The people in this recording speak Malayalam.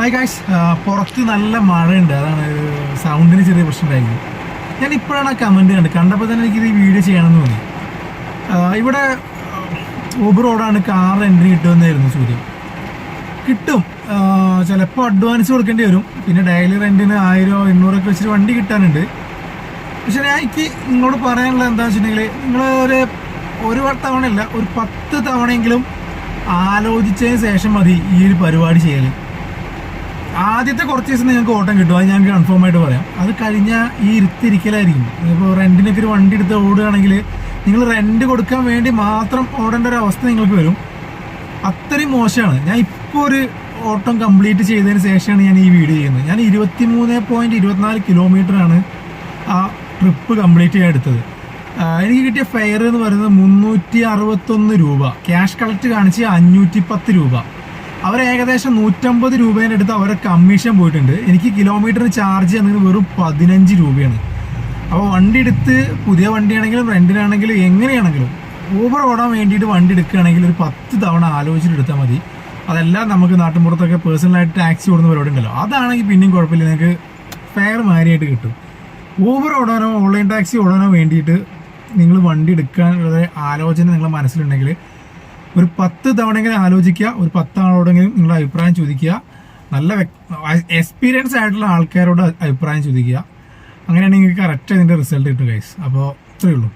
ഹായ് ഗായ്സ് പുറത്ത് നല്ല മഴയുണ്ട്. അതാണ് സൗണ്ടിന് ചെറിയ പ്രശ്നം ഉണ്ടായിരുന്നു. ഞാൻ ഇപ്പോഴാണ് ആ കമന്റ് കണ്ടത്. കണ്ടപ്പോൾ തന്നെ എനിക്കിത് വീഡിയോ ചെയ്യണമെന്ന് തോന്നി. ഇവിടെ ഊബർ റോഡാണ് കാർ എൻട്രി കിട്ടുമെന്നായിരുന്നു സൂര്യൻ കിട്ടും. ചിലപ്പോൾ അഡ്വാൻസ് കൊടുക്കേണ്ടി വരും. പിന്നെ ഡെയിലി റെന്റിന് ആയിരോ എണ്ണൂറൊക്കെ വെച്ചിട്ട് വണ്ടി കിട്ടാനുണ്ട്. പക്ഷേ ഞാൻ എനിക്ക് നിങ്ങളോട് പറയാനുള്ളത് എന്താ വെച്ചിട്ടുണ്ടെങ്കിൽ നിങ്ങൾ ഒരു ഒരു തവണയല്ല ഒരു പത്ത് തവണയെങ്കിലും ആലോചിച്ചതിന് ശേഷം മതി ഈ ഒരു പരിപാടി ചെയ്യൽ ആദ്യത്തെ കുറച്ച് ദിവസം നിങ്ങൾക്ക് ഓട്ടം കിട്ടും. അത് ഞാൻ കൺഫേം ആയിട്ട് പറയാം. അത് കഴിഞ്ഞ ഈ ഇരുത്തിരിക്കലായിരിക്കും. ഇപ്പോൾ റെന്റിനൊക്കെ ഒരു വണ്ടി എടുത്ത് ഓടുകയാണെങ്കിൽ നിങ്ങൾ റെന്റ് കൊടുക്കാൻ വേണ്ടി മാത്രം ഓടേണ്ട ഒരു അവസ്ഥ നിങ്ങൾക്ക് വരും. അത്രയും മോശമാണ്. ഞാൻ ഇപ്പോൾ ഒരു ഓട്ടം കംപ്ലീറ്റ് ചെയ്തതിന് ശേഷമാണ് ഞാൻ ഈ വീഡിയോ ചെയ്യുന്നത്. ഞാൻ ഇരുപത്തി മൂന്ന് പോയിന്റ് ഇരുപത്തിനാല് കിലോമീറ്ററാണ് ആ ട്രിപ്പ് കംപ്ലീറ്റ് ചെയ്യാൻ എടുത്തത്. എനിക്ക് കിട്ടിയ ഫെയർ എന്ന് പറയുന്നത് മുന്നൂറ്റി അറുപത്തൊന്ന് രൂപ. ക്യാഷ് കളക്ട് കാണിച്ച് അഞ്ഞൂറ്റി പത്ത് രൂപ. അവർ ഏകദേശം നൂറ്റമ്പത് രൂപേന്റെ അടുത്ത് അവരെ കമ്മീഷൻ പോയിട്ടുണ്ട്. എനിക്ക് കിലോമീറ്ററിന് ചാർജ് തന്നത് വെറും പതിനഞ്ച് രൂപയാണ്. അപ്പോൾ വണ്ടി എടുത്ത് പുതിയ വണ്ടിയാണെങ്കിലും റെന്റിനാണെങ്കിലും എങ്ങനെയാണെങ്കിലും ഊബർ ഓടാൻ വേണ്ടിയിട്ട് വണ്ടി എടുക്കുകയാണെങ്കിൽ ഒരു പത്ത് തവണ ആലോചിച്ചിട്ട് എടുത്താൽ മതി. അതെല്ലാം നമുക്ക് നാട്ടിൻപുറത്തൊക്കെ പേഴ്സണലായിട്ട് ടാക്സി ഓടുന്ന പരിപാടി ഉണ്ടല്ലോ. അതാണെങ്കിൽ പിന്നെയും കുഴപ്പമില്ല. നിങ്ങൾക്ക് ഫെയർ മാരിയായിട്ട് കിട്ടും. ഊബർ ഓടാനോ ഓൺലൈൻ ടാക്സി ഓടാനോ വേണ്ടിയിട്ട് നിങ്ങൾ വണ്ടി എടുക്കാനുള്ള ആലോചന നിങ്ങളുടെ മനസ്സിലുണ്ടെങ്കിൽ ഒരു പത്ത് തവണയെങ്കിലും ആലോചിക്കുക ഒരു പത്ത് ആളോടെങ്കിലും നിങ്ങളുടെ അഭിപ്രായം ചോദിക്കുക നല്ല എക്സ്പീരിയൻസ് ആയിട്ടുള്ള ആൾക്കാരോട് അഭിപ്രായം ചോദിക്കുക. അങ്ങനെയാണെങ്കിൽ കറക്റ്റ് അതിന്റെ റിസൾട്ട് കിട്ടും ഗൈസ് അപ്പോൾ ഇത്രയേ ഉള്ളൂ.